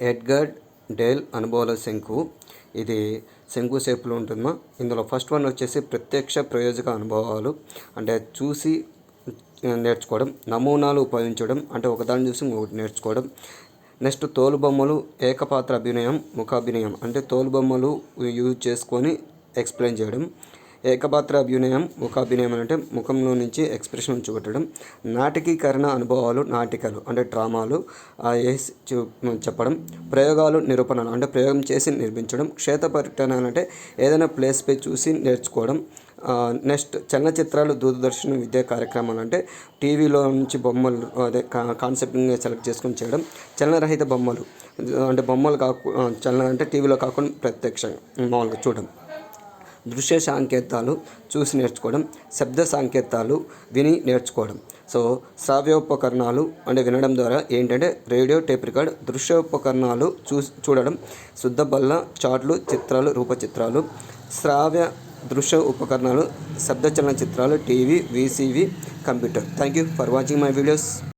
Edgar Dale అనుభవాల శంకు. ఇది శంకు షేప్లో ఉంటుందా ఇందులో ఫస్ట్ వన్ వచ్చేసి ప్రత్యక్ష ప్రయోజక అనుభవాలు. అంటే చూసి నేర్చుకోవడం నమూనాలు ఉపయోగించడం అంటే ఒకదాన్ని చూసి ఇంకొకటి నేర్చుకోవడం. నెక్స్ట్ తోలుబొమ్మలు ఏకపాత్ర అభినయం ముఖాభినయం. అంటే తోలుబొమ్మలు యూజ్ చేసుకొని ఎక్స్ప్లెయిన్ చేయడం. ఏకపాత్ర అభినయం ఒక అభినయం అంటే ముఖంలో నుంచి ఎక్స్ప్రెషన్ చూపెట్టడం నాటకీకరణ అనుభవాలు నాటికలు అంటే డ్రామాలు వేసి చూ చెప్పడం ప్రయోగాలు నిరూపణలు అంటే ప్రయోగం చేసి నిర్మించడం క్షేత్ర పర్యటనలు అంటే ఏదైనా ప్లేస్పై చూసి నేర్చుకోవడం నెక్స్ట్ చలనచిత్రాలు దూరదర్శన్ విద్యా కార్యక్రమాలు అంటే టీవీలో నుంచి బొమ్మలు అదే కాన్సెప్ట్ని సెలెక్ట్ చేసుకొని చేయడం చలనరహిత బొమ్మలు అంటే బొమ్మలు కాకు చలన అంటే టీవీలో కాకుండా ప్రత్యక్షంగా మామూలుగా చూడడం. దృశ్య సాంకేతాలు చూసి నేర్చుకోవడం శబ్ద సాంకేతాలు విని నేర్చుకోవడం. సో శ్రావ్యోపకరణాలు అంటే వినడం ద్వారా ఏంటంటే రేడియో టేప్ రికార్డ్ దృశ్యోపకరణాలు చూ చూడడం శుద్ధ బల్ల చాట్లు చిత్రాలు రూపచిత్రాలు శ్రావ్య దృశ్య ఉపకరణాలు శబ్ద చలన చిత్రాలు TV VCV computer. Thank you for watching my videos.